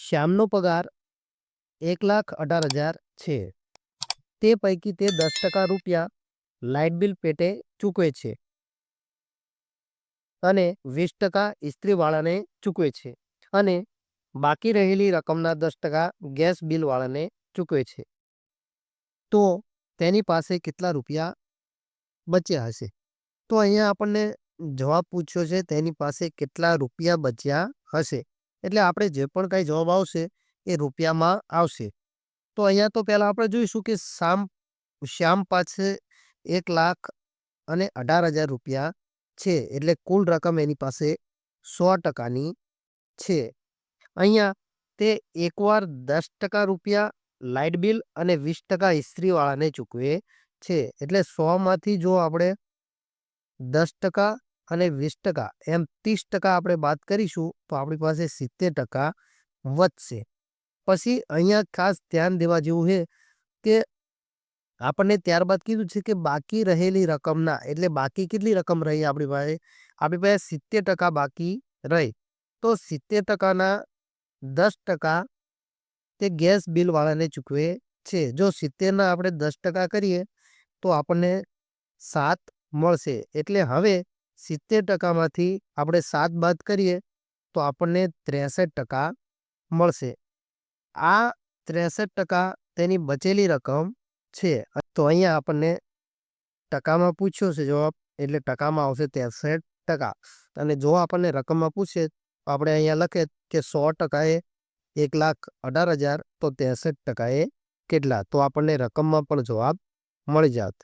શ્યામનો પગાર એક લાખ અઢાર હજાર છે. તે પૈકી તે દસ ટકા રૂપિયા લાઇટ બિલ પેટે ચૂકવે છે. અને વીસ ટકા ઇસ્ત્રીવાળાને ચૂકવે છે. અને બાકી રહેલી રકમના દસ ટકા ગેસ બિલવાળાને ચૂકવે છે. તો તેની પાસે કેટલા રૂપિયા બચ્યા હશે? તો અહીંયા આપણને જવાબ પૂછ્યો છે તેની પાસે કેટલા રૂપિયા બચ્યા હશે? એટલે આપણે જે પણ કાંઈ જવાબ આવશે એ રૂપિયામાં આવશે. તો અહીંયા તો પહેલાં આપણે જોઈશું કે શામ, શ્યામ પાસે એક લાખ અને અઢાર હજાર રૂપિયા છે. એટલે કુલ રકમ એની પાસે સો ટકાની છે. અહીંયા તે એકવાર દસ ટકા રૂપિયા લાઇટ બિલ અને વીસ ટકા ઇસ્ત્રીવાળાને ચૂકવે છે. એટલે સોમાંથી જો આપણે દસ ટકા અને વીસ ટકા. એમ ત્રીસ ટકા આપણે બાદ કરીશું, તો આપણી પાસે સિત્તેર ટકા વધશે. પછી અહીંયા ખાસ ધ્યાન દેવા જેવું છે કે આપણને ત્યારબાદ કીધું છે કે બાકી રહેલી રકમના, એટલે બાકી કેટલી રકમ રહી આપણી પાસે? આપણી પાસે સિત્તેર ટકા બાકી રહી. તો સિત્તેર ટકાના દસ ટકા તે ગેસ બિલવાળાને ચૂકવે છે. જો સિત્તેરના આપણે દસ ટકા કરીએ, તો આપણને સાત મળશે. એટલે હવે સિત્તેર ટકામાંથી આપણે સાત બાદ કરીએ, તો આપણને ત્રેસઠ ટકા મળશે. આ ત્રેસઠ ટકા તેની બચેલી રકમ છે. તો અહીંયા આપણને ટકામાં પૂછ્યો છે જવાબ, એટલે ટકામાં આવશે ત્રેસઠ ટકા. અને જો આપણને રકમમાં પૂછે, તો આપણે અહીંયા લખે કે સો ટકાએ એક લાખ અઢાર હજાર, તો ત્રેસઠ ટકાએ કેટલા? તો આપણને રકમમાં પણ જવાબ મળી જાત.